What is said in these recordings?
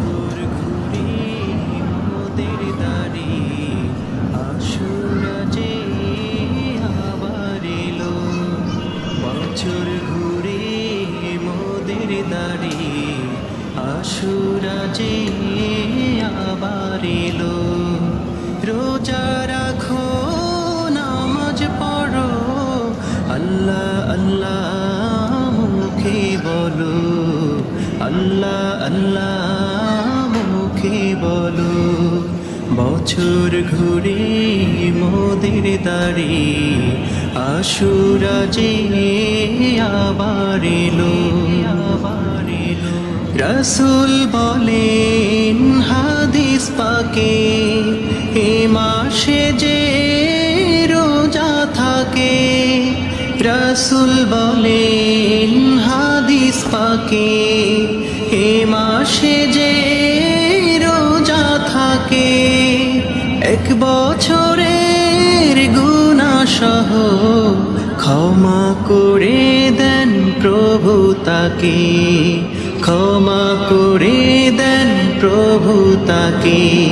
বছর ঘুরে মোদের দাড়ি আশুরা যে আবার এলো। বছর ঘুরে মোদের দাড়ি আশুরা যে আবার এলো। রোজা রাখো, নামাজ পড়ো, আল্লাহ আল্লাহ মুখে বলো। আল্লাহ আল্লাহ মুখে বলো, বছর ঘুরে মোদের দাড়ি আশুরা যে আবার এলো আবার এলো, রসুল বলেন, হাদিস পাকে, এ মাসে যে রোজা থাকে, রসুল বলেন, হাদিস পাকে, এ মাসে যে এক বছরের গুণা সহ ক্ষমা করে দেন প্রভু তাকে। ক্ষমা করে দেন প্রভু তাকে।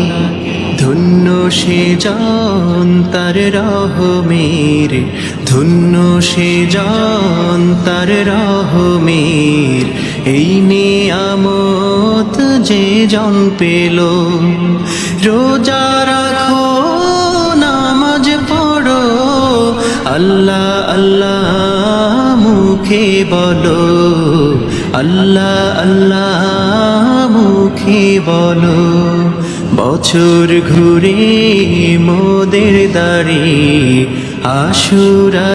ধন্য সে জন তার রহমের। ধন্য সে জন তার রহমের। এই নিয়ামত যে জন পেল। রোজা আল্লাহ আল্লাহ মুখে বলো। আল্লাহ আল্লাহ মুখে বলো। বছর ঘুরে মোদের দাড়ি আশুরা